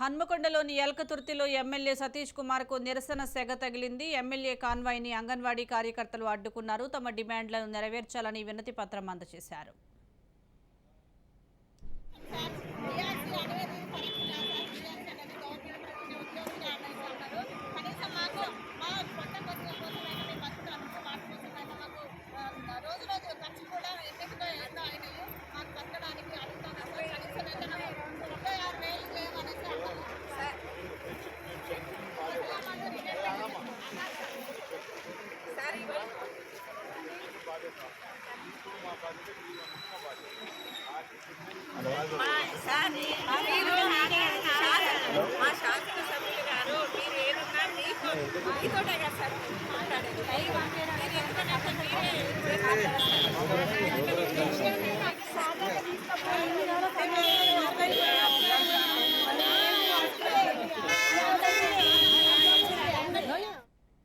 హన్మకొండలోని ఎల్కతుర్తిలో MLA Satish కుమార్కు నిరసన సెగ తగిలింది. MLA కాన్వాయ్ని anganwadi కార్యకర్తలు అడ్డుకున్నారు. తమ డిమాండ్లను నెరవేర్చాలని వినతి పత్రం అందజేశారు. మా సార్ మీరు శాసన- మా సభ్యులు గారు మీరు ఏదన్నా మీతోటే కదా సార్ మాట్లాడేది. మీరు ఎందుకంటే